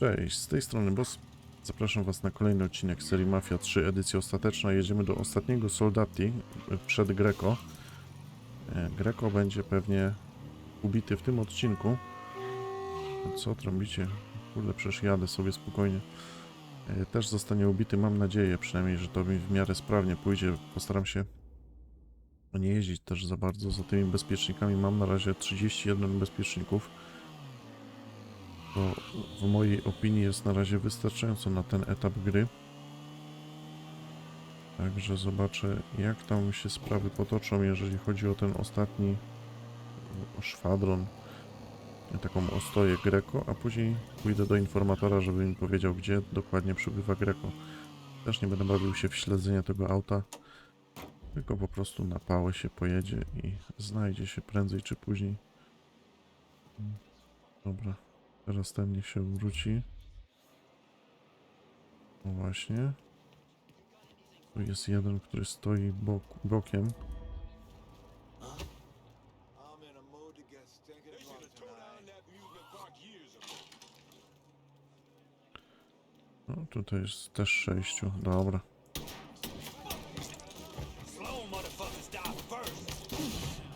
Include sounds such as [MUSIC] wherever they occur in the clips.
Cześć, z tej strony Boss. Zapraszam Was na kolejny odcinek serii Mafia 3, edycja ostateczna. Jedziemy do ostatniego Soldati przed Greco. E, Greco będzie pewnie ubity w tym odcinku. Co trąbicie? Kurde, przecież jadę sobie spokojnie. E, Też zostanie ubity, mam nadzieję przynajmniej, że to mi w miarę sprawnie pójdzie. Postaram się nie jeździć też za bardzo za tymi bezpiecznikami. Mam na razie 31 bezpieczników. To w mojej opinii jest na razie wystarczająco na ten etap gry. Także zobaczę jak tam się sprawy potoczą, jeżeli chodzi o ten ostatni szwadron, taką ostoję Greco, a później pójdę do informatora, żeby mi powiedział, gdzie dokładnie przybywa Greco. Też nie będę bawił się w śledzenie tego auta, tylko po prostu na pałę się pojedzie i znajdzie się prędzej czy później. Mm, Dobra. Teraz ten niech się wróci. No właśnie. Tu jest jeden, który stoi bok, bokiem. No, tutaj jest też sześciu. Dobra.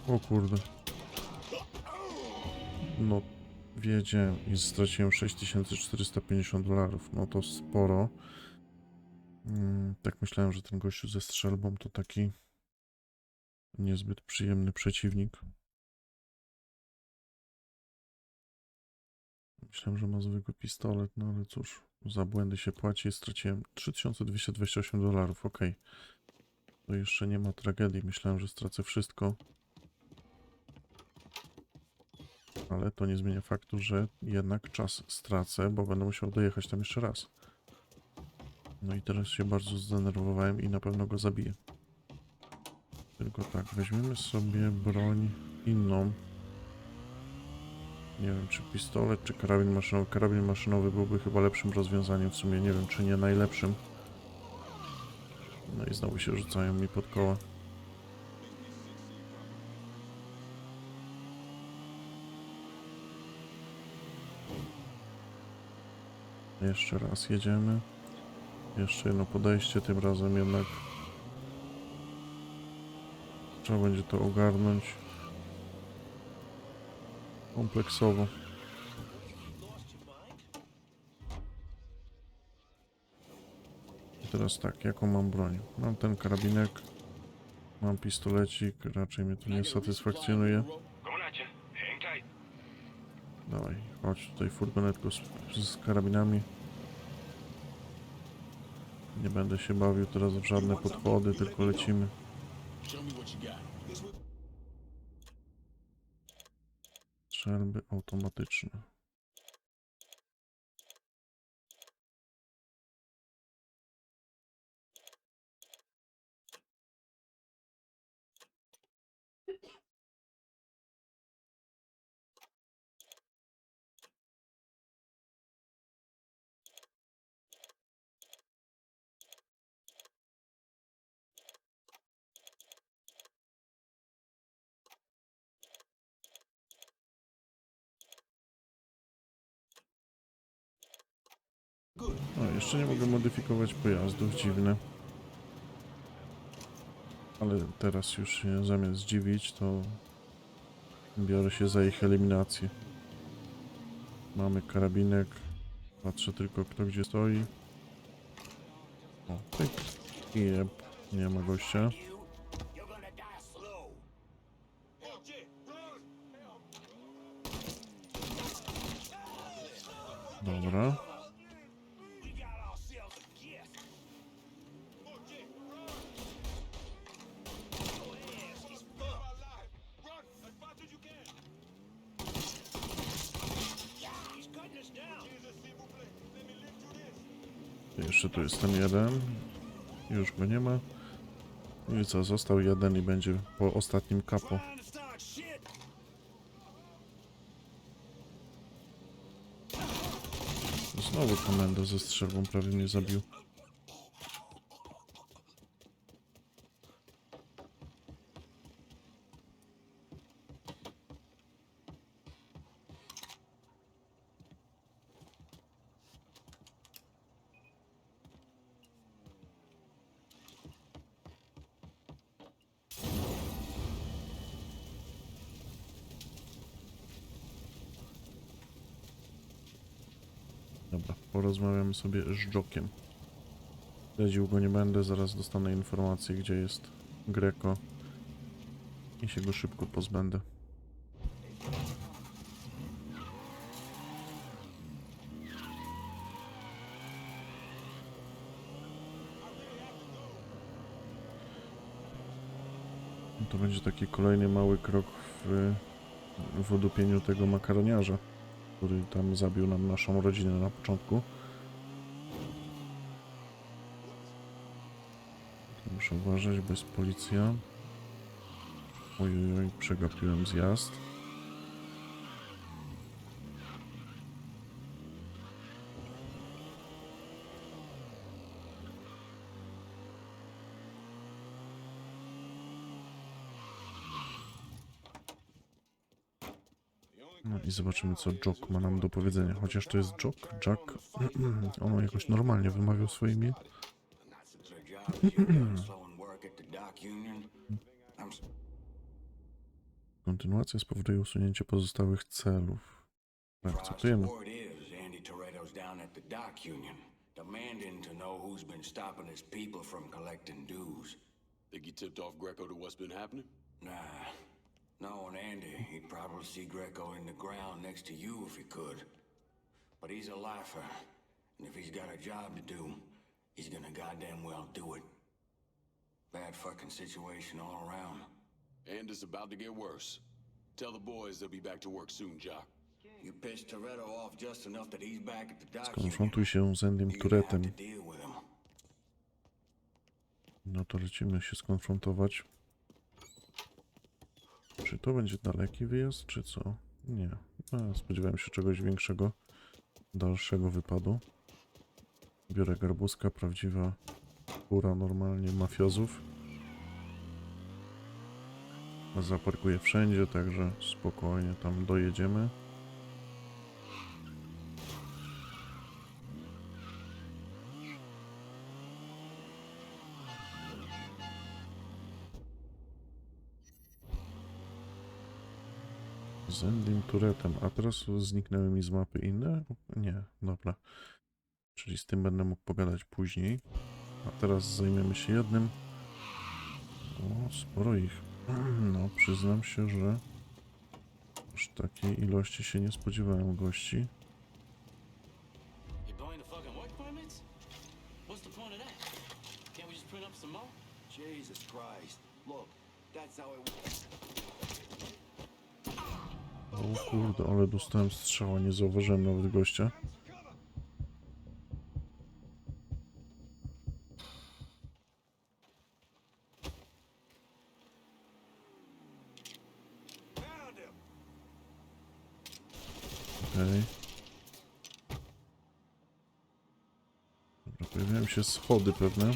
O kurde. No, wiedziałem i straciłem 6450 dolarów. No to sporo. Mm, tak myślałem, że ten gościu ze strzelbą to taki niezbyt przyjemny przeciwnik. Myślałem, że ma zwykły pistolet, no ale cóż, za błędy się płaci. Straciłem 3228 dolarów, ok. To jeszcze nie ma tragedii. Myślałem, że stracę wszystko. Ale to nie zmienia faktu, że jednak czas stracę, bo będę musiał dojechać tam jeszcze raz. No i teraz się bardzo zdenerwowałem i na pewno go zabiję. Tylko tak, weźmiemy sobie broń inną. Nie wiem, czy pistolet, czy karabin maszynowy. Karabin maszynowy byłby chyba lepszym rozwiązaniem w sumie. Nie wiem, czy nie najlepszym. No i znowu się rzucają mi pod koła. Jeszcze raz jedziemy. Jeszcze jedno podejście, tym razem jednak trzeba będzie to ogarnąć kompleksowo. I teraz tak, jaką mam broń? Mam ten karabinek, mam pistolecik, raczej mnie to nie satysfakcjonuje. Dawaj, chodź tutaj furgonetko z, z karabinami. Nie będę się bawił teraz w żadne podchody, tylko lecimy. Strzelby automatyczne. Jeszcze nie mogę modyfikować pojazdów, dziwne. Ale teraz już się zamiast zdziwić, to biorę się za ich eliminację. Mamy karabinek. Patrzę tylko kto gdzie stoi. O, pyk. Jeb. Nie ma gościa. Dobra. We got ourselves a gift. He's cutting us down. Jeszcze tu jest ten jeden. Już go nie ma. I co, został jeden i będzie po ostatnim kapo. Znowu komenda ze strzelbą prawie mnie zabił. Porozmawiamy sobie z Jokiem. Śledził go nie będę, zaraz dostanę informację, gdzie jest Greco i się go szybko pozbędę. To będzie taki kolejny mały krok w, w tego makaroniarza, który tam zabił nam naszą rodzinę na początku. Muszę uważać, bo jest policja. Ojoj, przegapiłem zjazd. No i zobaczymy, co Jock ma nam do powiedzenia. Chociaż to jest Jock, Jack. [CLEARS THROAT] On jakoś normalnie wymawiał swoje imię. [CLEARS THROAT] Kontynuacja spowoduje usunięcie pozostałych celów. Frost, Akceptujemy. word is Andy Toretto's down at the dock union, demanding to know who's been stopping his people from collecting dues. Think he tipped off Greco to what's been happening? Nah, knowing Andy, he'd probably see Greco in the ground next to you if he could. But he's a lifer, and if he's got a job to do, he's gonna goddamn well do it. Bad fucking situation all around. And it's about to get worse. Tell the boys they'll be back to work soon, Jock. You pissed Toretto off just enough that he's back at the dock union. Konfrontuj się z Endym Turetem. to deal with him. No to lecimy się skonfrontować. Czy to będzie daleki wyjazd, czy co? Nie. No, spodziewałem się czegoś większego, dalszego wypadu. Biorę garbuska, prawdziwa kura normalnie mafiozów. Zaparkuję wszędzie, także spokojnie tam dojedziemy. Z Turetem. A teraz zniknęły mi z mapy inne? Nie, dobra. Czyli z tym będę mógł pogadać później. A teraz zajmiemy się jednym. O, sporo ich. [CLEARS THROAT] No, przyznam się, że aż takiej ilości się nie spodziewałem gości. Jesus Christ. Look, that's how it. O kurde, ale dostałem strzała, nie zauważyłem nawet gościa. Found him. Okej. Schody pewne.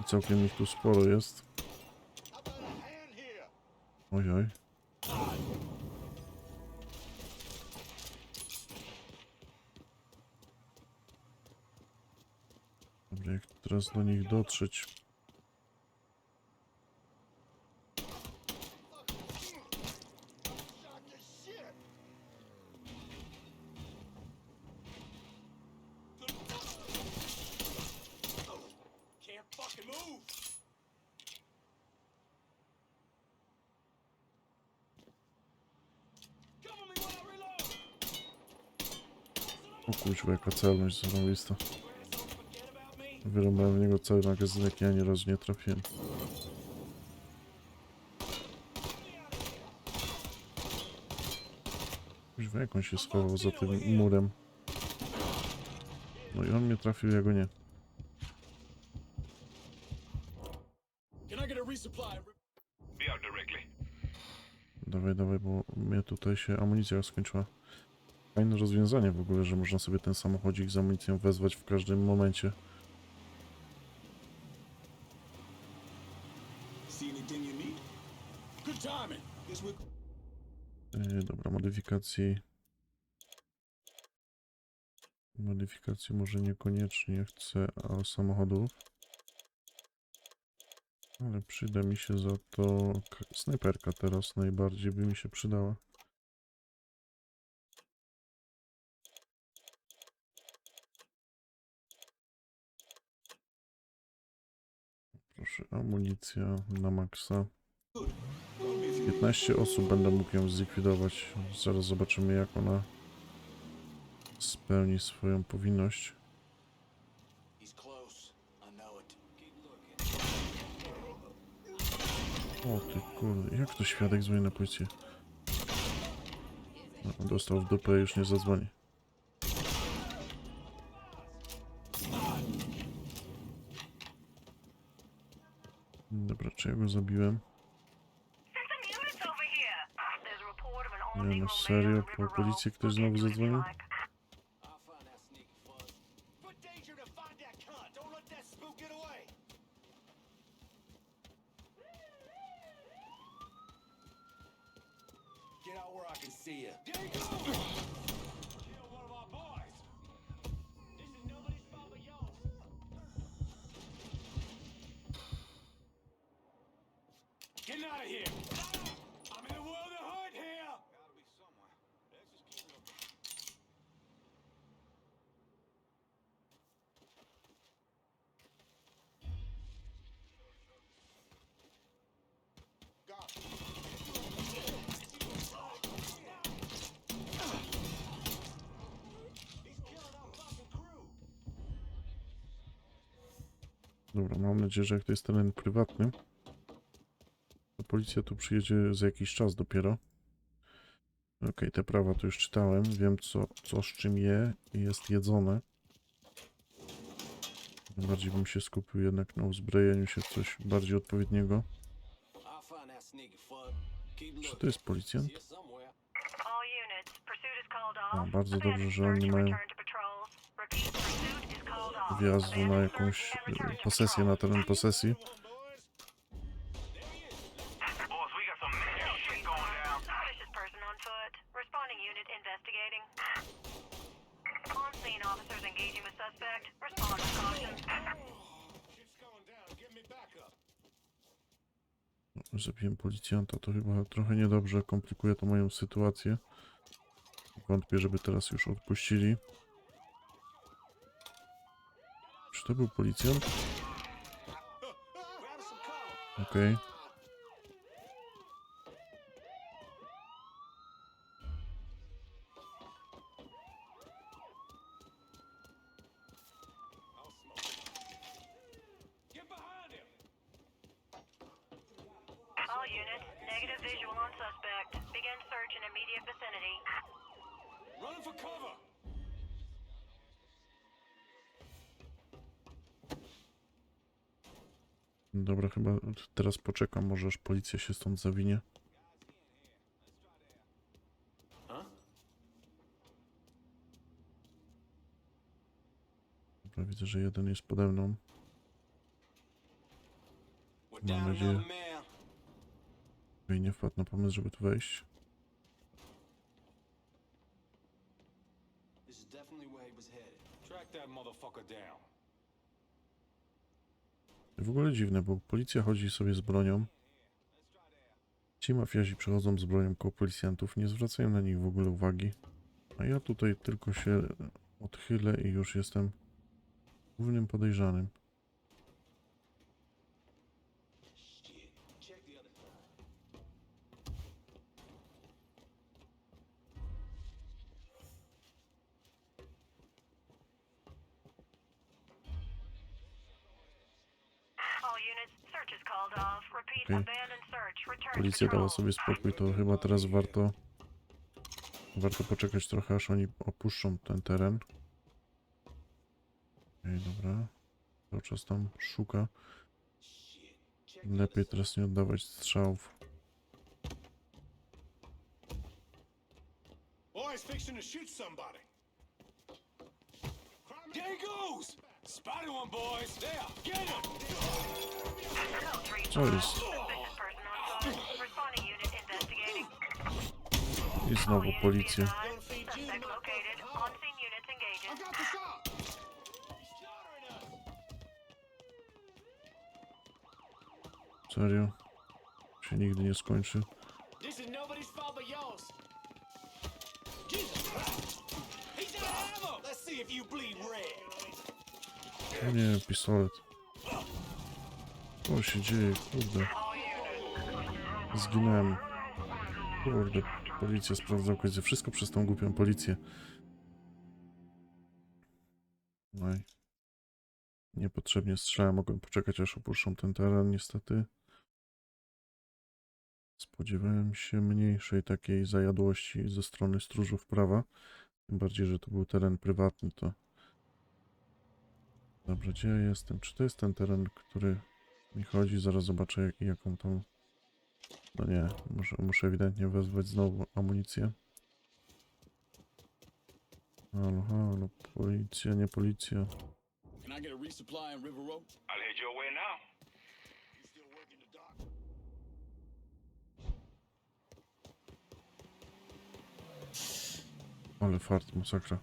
I całkiem ich tu sporo jest. Ojoj. Dobra, jak teraz do nich dotrzeć? Forget about me. Wyrąbałem w niego cały magazynek, ja ani razu nie trafiłem. Kuźwa, jak on się schował za tym murem. No i on mnie trafił, ja go nie. Dawaj, dawaj, bo mnie tutaj się amunicja skończyła. Fajne rozwiązanie w ogóle, że można sobie ten samochodzik z amunicją wezwać w każdym momencie. Yy, dobra, modyfikacji. Modyfikacji może niekoniecznie chcę, a samochodów. Ale przyda mi się za to snajperka teraz najbardziej by mi się przydała. Proszę, amunicja na maksa. 15 osób będę mógł ją zlikwidować. Zaraz zobaczymy jak ona spełni swoją powinność. O ty kurde, jak to świadek dzwoni na policję? Dostał w dupę, już nie zadzwoni. Dobra, czy ja go zabiłem? Nie no, serio? Po policję ktoś znowu zadzwonił? Get out where I can see you. There you go. Dobra, mam nadzieję, że jak to jest teren prywatny, to policja tu przyjedzie za jakiś czas dopiero. Okej, te prawa tu już czytałem, wiem co, co z czym je i jest jedzone. Bardziej bym się skupił jednak na uzbrojeniu się w coś bardziej odpowiedniego. Czy to jest policjant? A, bardzo dobrze, że oni mają wjazdu na jakąś e, posesję, na teren posesji. Zabiłem policjanta, to chyba trochę niedobrze, komplikuje to moją sytuację. Wątpię, żeby teraz już odpuścili. Czy to był policjant? Okej. I'll teraz poczekam, może aż policja się stąd zawinie. Dobra, widzę, że jeden jest pode mną. Mam nadzieję. I nie wpadł na pomysł, żeby tu wejść. This is definitely where he was headed. Track that motherfucker down. W ogóle dziwne, bo policja chodzi sobie z bronią. Ci mafiazi przechodzą z bronią koło policjantów, nie zwracają na nich w ogóle uwagi. A ja tutaj tylko się odchylę i już jestem głównym podejrzanym. To Policja dała sobie spokój, to chyba teraz warto warto poczekać trochę, aż oni opuszczą ten teren. Okej, dobra. Cały czas tam szuka. Lepiej teraz nie oddawać strzałów. Boy's fixing to shoot somebody. There he goes! Spotted one, boys. There, get him! Co jest? I znowu policja. Serio? Się nigdy nie skończy. O nie, pistolet. Co się dzieje? Kurde. Zginąłem. Kurde, policja sprawdza okolice. Wszystko przez tą głupią policję. No i niepotrzebnie strzelałem. Mogłem poczekać aż opuszczą ten teren, niestety. Spodziewałem się mniejszej takiej zajadłości ze strony stróżów prawa. Tym bardziej, że to był teren prywatny, to Dobrze, gdzie ja jestem? Czy to jest ten teren, który mi chodzi? Zaraz zobaczę, jak, jaką tam... No nie, muszę, muszę ewidentnie wezwać znowu amunicję. Halo, halo, policja, nie policja. Can I get a resupply in River Road? I'll head your way now. Ale fart, masakra.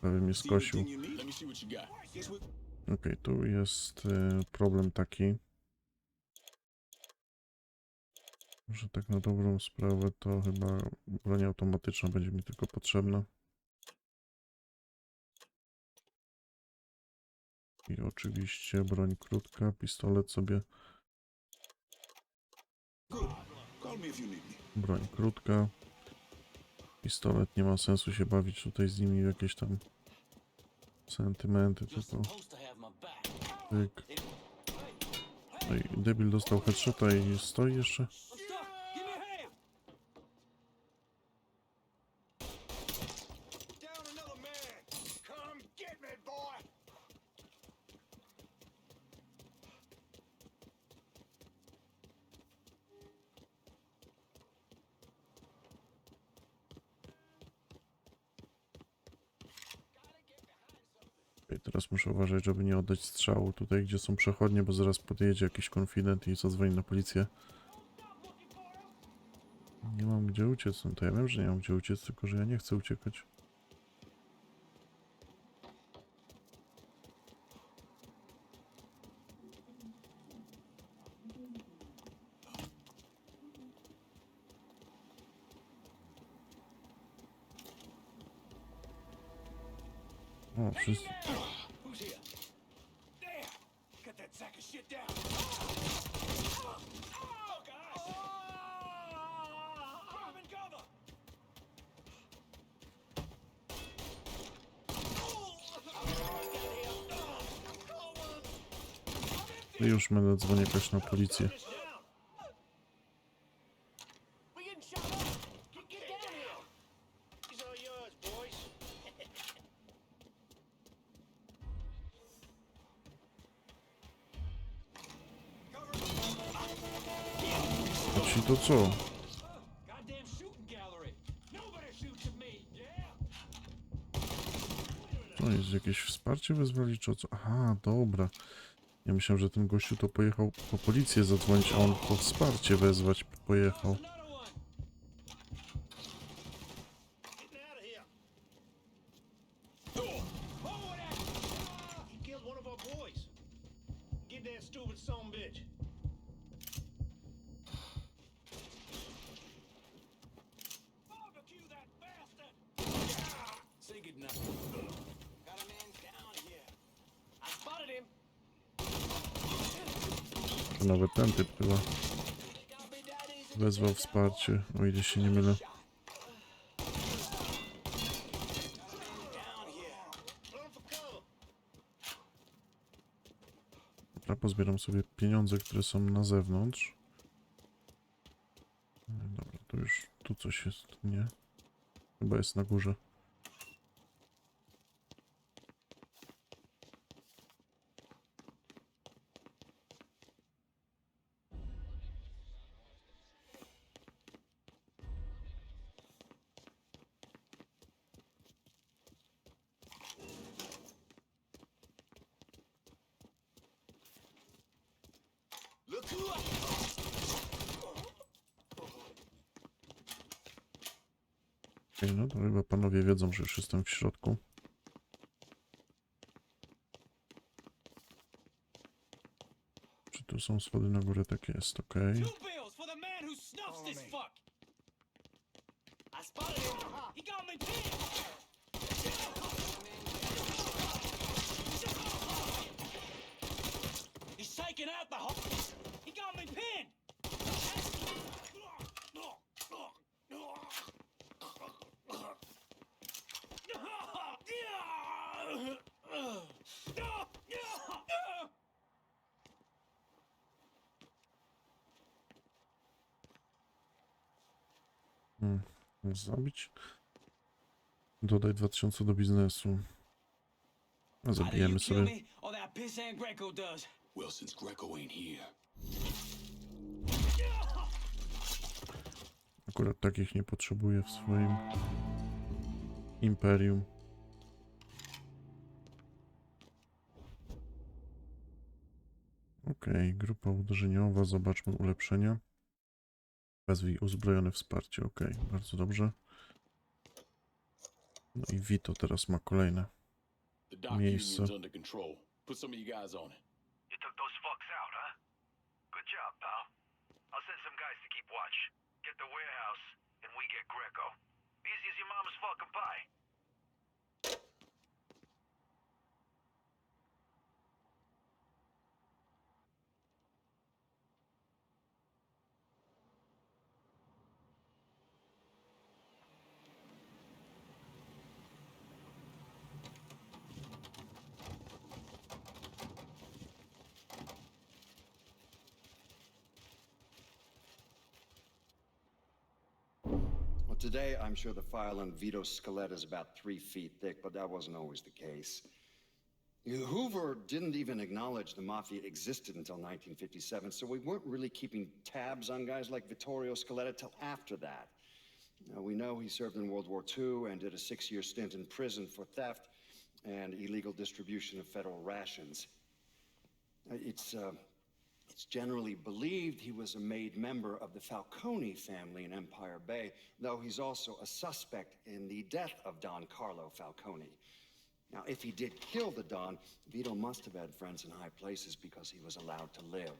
Prawie mnie See skosił. Okej, tu jest e, problem taki, że tak na dobrą sprawę to chyba broń automatyczna będzie mi tylko potrzebna. I oczywiście broń krótka, pistolet sobie, broń krótka. Pistolet, nie ma sensu się bawić tutaj z nimi w jakieś tam sentymenty, tylko supposed to have my back. No i debil dostał headshota i stoi jeszcze. Muszę uważać, żeby nie oddać strzału tutaj, gdzie są przechodnie, bo zaraz podjedzie jakiś konfident i zadzwoni na policję. Nie mam gdzie uciec, no to ja wiem, że nie mam gdzie uciec, tylko że ja nie chcę uciekać. O, wszyscy, już będę dzwonić na policję. A ci to co? To jest jakieś wsparcie wezwali, czy co? Aha, dobra. Ja myślałem, że ten gościu to pojechał po policję zadzwonić, a on po wsparcie wezwać pojechał. To nawet ten typ chyba wezwał wsparcie, o ile się nie mylę. Dobra, pozbieram sobie pieniądze, które są na zewnątrz. Dobra, tu już, tu coś jest, nie? Chyba jest na górze. Okej, no to chyba panowie wiedzą, że już jestem w środku. Czy tu są schody na górę, tak jest, okej. Zabić? Dodaj 2000 do biznesu. You Zabijemy sobie. Well, since Greco ain't here, Akurat takich nie potrzebuję w swoim imperium. Okej, grupa uderzeniowa, zobaczmy ulepszenia. Wezwij uzbrojone wsparcie, okej, bardzo dobrze. No i Vito teraz ma kolejne. Miejsce. Get the warehouse, and we get Greco. Easy as your mama's fucking pie. Today, I'm sure the file on Vito Scaletta is about three feet thick, but that wasn't always the case. Hoover didn't even acknowledge the Mafia existed until 1957, so we weren't really keeping tabs on guys like Vittorio Scaletta till after that. Now, we know he served in World War II and did a six-year stint in prison for theft and illegal distribution of federal rations. It's, uh, it's generally believed he was a made member of the Falcone family in Empire Bay, though he's also a suspect in the death of Don Carlo Falcone. Now, if he did kill the Don, Vito must have had friends in high places because he was allowed to live.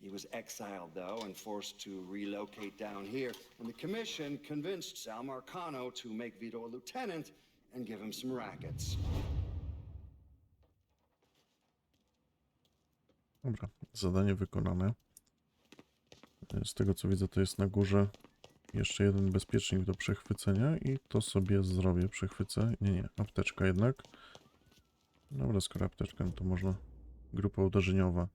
He was exiled, though, and forced to relocate down here, and the commission convinced Sal Marcano to make Vito a lieutenant and give him some rackets. Dobra, zadanie wykonane. Z tego co widzę, to jest na górze jeszcze jeden bezpiecznik do przechwycenia i to sobie zrobię, przechwycę. Nie, nie, apteczka jednak. Dobra, skoro apteczka, no to można. Grupa uderzeniowa.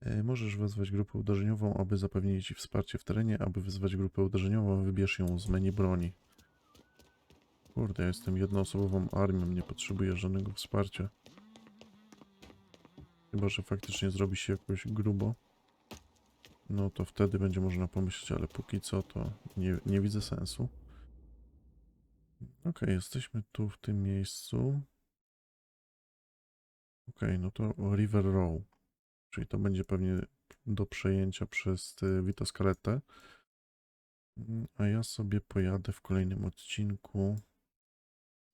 E, Możesz wezwać grupę uderzeniową, aby zapewnić Ci wsparcie w terenie. Aby wezwać grupę uderzeniową, wybierz ją z menu broni. Kurde, ja jestem jednoosobową armią, nie potrzebuję żadnego wsparcia. Chyba, że faktycznie zrobi się jakoś grubo. No to wtedy będzie można pomyśleć, ale póki co to nie, nie widzę sensu. Ok, jesteśmy tu w tym miejscu. Ok, no to River Row. Czyli to będzie pewnie do przejęcia przez y, Vito Scaletę. Mm, A ja sobie pojadę w kolejnym odcinku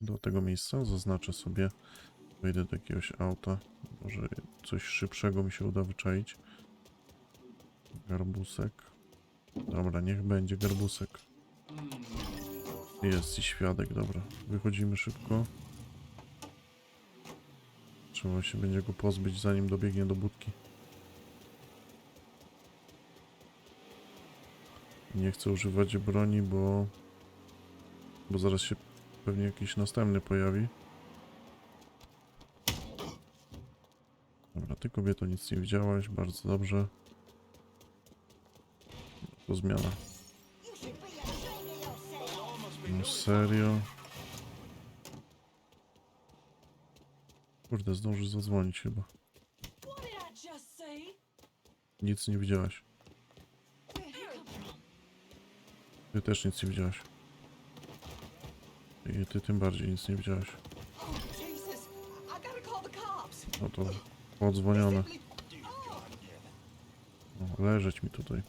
do tego miejsca. Zaznaczę sobie, wejdę do jakiegoś auta. Może coś szybszego mi się uda wyczaić. Garbusek. Dobra, niech będzie garbusek. Jest i świadek, dobra. Wychodzimy szybko. Trzeba się będzie go pozbyć, zanim dobiegnie do budki. Nie chcę używać broni, bo... Bo zaraz się pewnie jakiś następny pojawi. Dobra, ty kobieto nic nie widziałaś, bardzo dobrze. To zmiana. No serio? Kurde, zdążysz zadzwonić chyba. Nic nie widziałaś. Ty też nic nie widziałaś. I ty tym bardziej nic nie widziałaś. Oh. No to podzwonione. Simply- No, leżeć mi tutaj.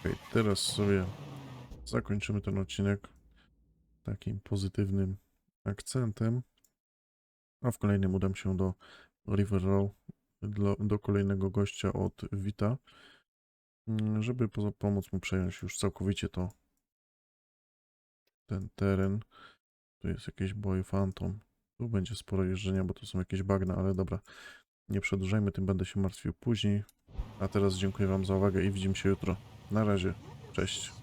Okej, teraz sobie zakończymy ten odcinek takim pozytywnym akcentem. A w kolejnym udam się do River Row do, do kolejnego gościa od Wita, mm, żeby po, pomóc mu przejąć już całkowicie to ten teren. Tu jest jakieś boy phantom. Tu będzie sporo jeżdżenia, bo to są jakieś bagna, ale dobra. Nie przedłużajmy, tym będę się martwił później. A teraz dziękuję Wam za uwagę i widzimy się jutro. Na razie. Cześć.